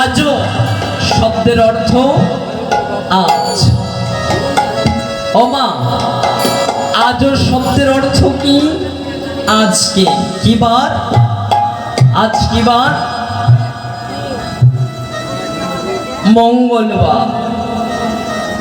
আজও শব্দের অর্থ আজ। অমা আজও শব্দের অর্থ কি? আজকে কি বার? আজ কি বার? মঙ্গলবার।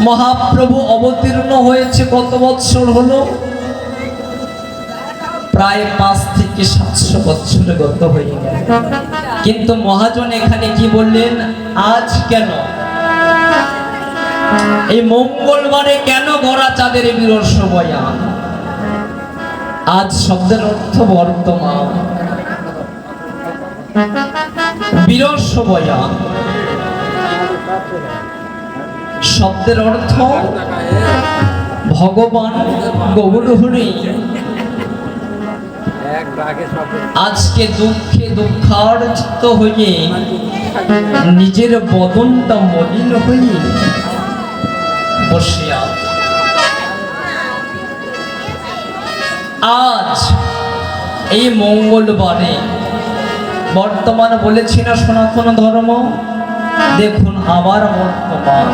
মহাপ্রভু অবতীর্ণ হয়েছে কত বৎসর হলো? প্রায় পাঁচ থেকে সাতশো বছরে গত হয়ে গেল। কিন্তু মহাজন এখানে কি বললেন? আজ কেন? এই মঙ্গলবারে কেন গড়া চাঁদের বিরস বয়ান আজ শব্দের অর্থ বর্তমান। শব্দের অর্থ ভগবান গৌরহরি। আজকে দুঃখে দুঃখার্জিত হয়ে নিজের বদনটা মলিন হয়ে বসে আজ এই মঙ্গলবারে বর্তমান বলেছি না সনাতন ধর্ম, দেখুন আবার বর্তমান।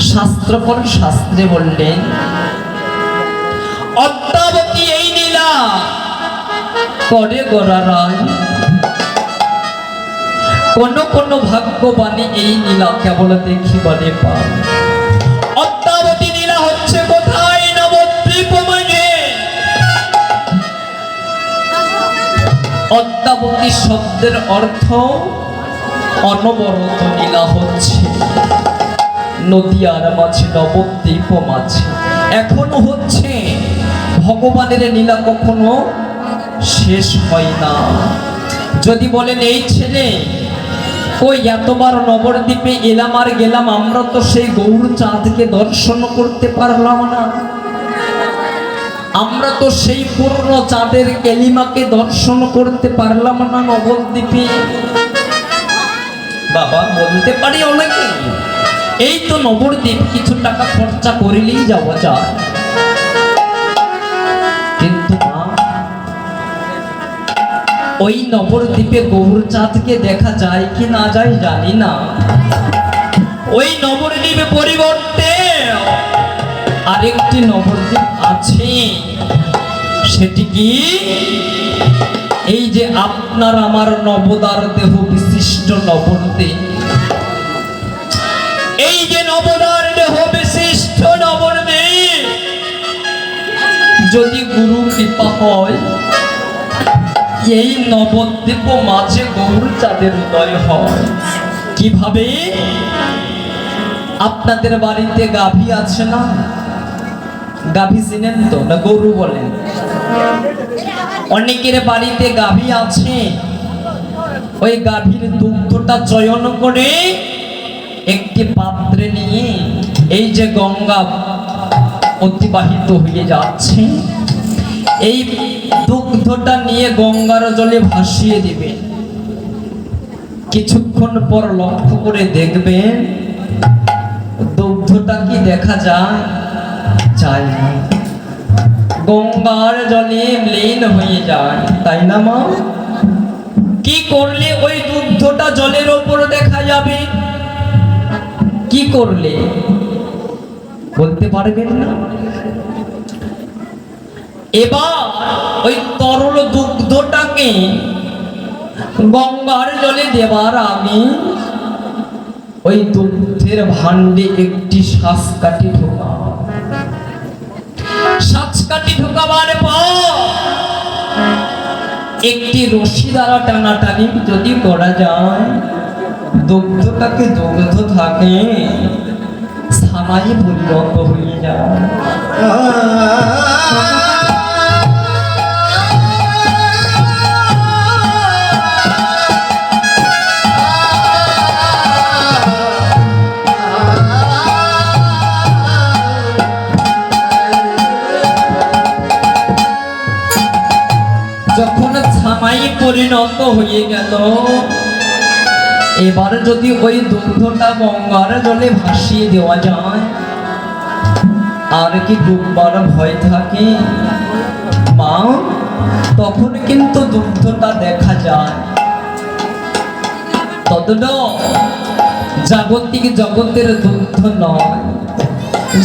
শাস্ত্রকর শাস্ত্রে বললেন করে গোরা রায়। কোন কোন ভাগ্যবাণী এই নীলা কেবল দেখিবারে পায়। নীলা অদ্যাবতী শব্দের অর্থ অনবরত নীলা হচ্ছে। নদিয়ার মাঝে নবদ্বীপ মাঝে এখনও হচ্ছে। ভগবানের লীলা কখনো শেষ হয় না। যদি বলেন, এই ছেলে ওই এতবার নবদ্বীপে এলাম আর গেলাম, আমরা তো সেই গৌর চাঁদকে দর্শন করতে পারলাম না। আমরা তো সেই পূর্ণ চাঁদের কেলিমাকে দর্শন করতে পারলাম না নবদ্বীপে বাবা, বলতে পারি অনেকে এই তো নবদ্বীপ কিছু টাকা খরচা করিলেই যাওয়া যায়। ওই নবদ্বীপে গৌরচাঁদকে দেখা যায় কি না যায় জানি না। ওই নবদ্বীপে পরিবর্তে আরেকটি নবদ্বীপ আছে। সেটি কি? এই যে আপনার আমার নবদার দেহ বিশিষ্ট নবদ্বীপ এই যে নবদার দেহ বিশিষ্ট নবদ্বীপ যদি গুরু কৃপা হয় এই নবদ্বীপ মাঝে গৌর চাঁদের উদয় হয়। কীভাবে? আপনাদের বাড়িতে গাভী আছে না? গাভী চিনেন তো, না গরু বলেন? অনেকের বাড়িতে গাভী আছে। ওই গাভীর দুগ্ধটা চয়ন করে একটি পাত্রে নিয়ে এই যে গঙ্গা অতিবাহিত হয়ে যাচ্ছে। এই দুগ্ধটা নিয়ে গঙ্গার জলে ভাসিয়ে দিবে। কিছুক্ষণ পর লক্ষ্য করে দেখবেন দুগ্ধটা কি দেখা যায়? গঙ্গার জলে লীন হয়ে যায়, তাই না মা? কি করলে ওই দুগ্ধটা জলের ওপর দেখা যাবে? কি করলে? বলতে পারবেন না। এবার ওই তরল দুগ্ধটাকে গঙ্গার জলে দেবার আমি ওই দুগ্ধের ভাণ্ডে একটি শ্বাস কাটি ঢোকা শ্বাস কাটি ঢোকাবার পর একটি রশি দ্বারা টানাটানি যদি করা যায়, দুগ্ধটাকে দুগ্ধ থাকে সানাই পরিণত হয়ে যায়। হয়ে গেল। এবার যদি ওই দুগ্ধটা গঙ্গার জলে ভাসিয়ে দেওয়া যায়, আর কি ডুববার ভয় থাকে? মা, তখন কিন্তু দুগ্ধটা দেখা যায়। তদন জাগতিক জগতের দুগ্ধ নয়,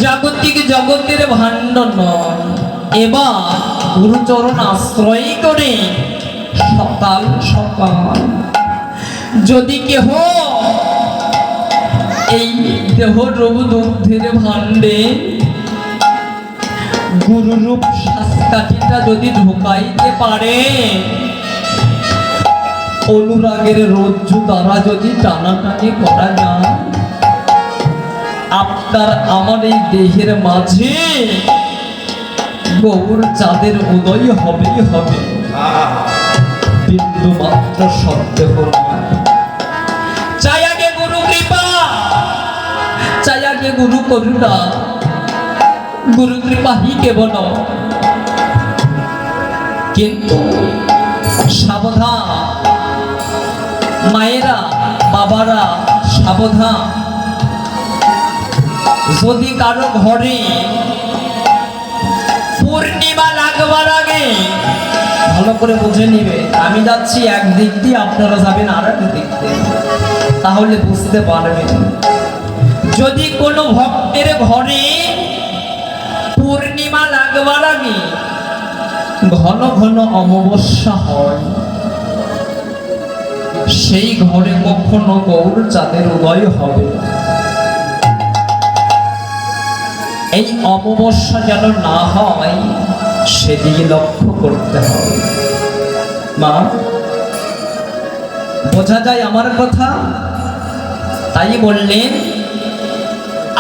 জাগতিক জগতের ভাণ্ড নয়। এবার গুরুচরণ আশ্রয় করে সকাল সকাল যদি কেহ এই দেহ রবু দুগ্ধের ভাণ্ডে, গুরুরূপ শ্বাসকাঠিটা যদি ঢুকাইতে পারে, অনুরাগের রজ্জু দ্বারা যদি টানাটানি করা যায়, আপনার আমার এই দেহের মাঝে গৌর চাঁদের উদয় হবেই হবে। নয় চাই আগে গুরু কৃপা, চাই আগে গুরু করুণা। গুরু কৃপা হি কেবল। কিন্তু সাবধান, মায়েরা, বাবারা, সাবধান। যদি কারও ঘরে পূর্ণিমা লাগবার আগে ভালো করে বুঝে নিবে। আমি যাচ্ছি এক দিক দিয়ে, আপনারা যাবেন আর এক দিক দিয়ে। তাহলে বুঝতে পারবেন যদি কোনো ভক্তের ঘরে পূর্ণিমা লাগবার আগে ঘন ঘন অমাবস্যা হয়, সেই ঘরে কখনো গৌর চাঁদের উদয় হবে। এই অমাবস্যা যেন না হয় সেদিকে লক্ষ্য করতে হবে। মা, বোঝা যায় আমার কথা? তাই বললেন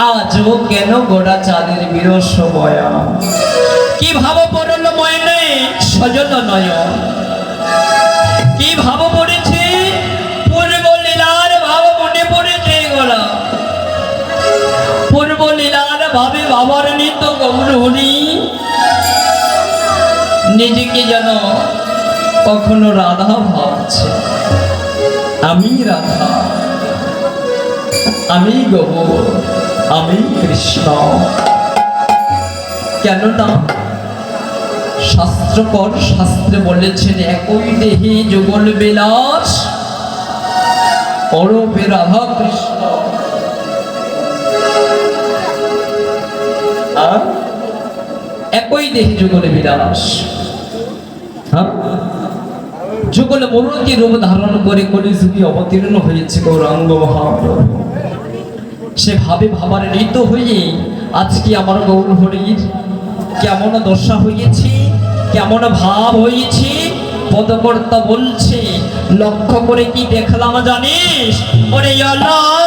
আজও কেন গোড়া চাঁদের বিরস বয়া কি ভাব পড়ল ময়নে সজল নয় কি ভাব পড়েছে? পূর্ব লীলার ভাব মনে পড়েছে গোলা পূর্ব লীলার ভাবে বাবার নিত গৌর হরি নিজেকে যেন কখনো রাধা ভাবছে। আমি রাধা, আমি গৌর, আমি কৃষ্ণ। কেননা শাস্ত্রকর শাস্ত্রে বলেছেন, একই দেহে যুগল বিলাস অরূপে রাধা কৃষ্ণ। একই দেহে যুগলে বিলাস। হ্যাঁ যুগলে মরুতি রূপ ধারণ করে কলিযুগে অবতীর্ণ হয়েছে গৌরাঙ্গ মহাপ্রভু। সে ভাবে ভাবার ঋত হয়ে আজকে আমার গৌর হরির কেমন দশা হয়েছে, কেমন ভাব হয়েছে, পদকর্তা বলছে, লক্ষ্য করে কি দেখলাম জানিস? ওরে অলসেয়া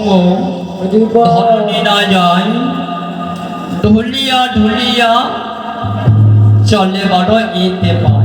সঙ্গ ধরণী না যায় ঢুলিয়া ঢুলিয়া চলে বড় এতে পা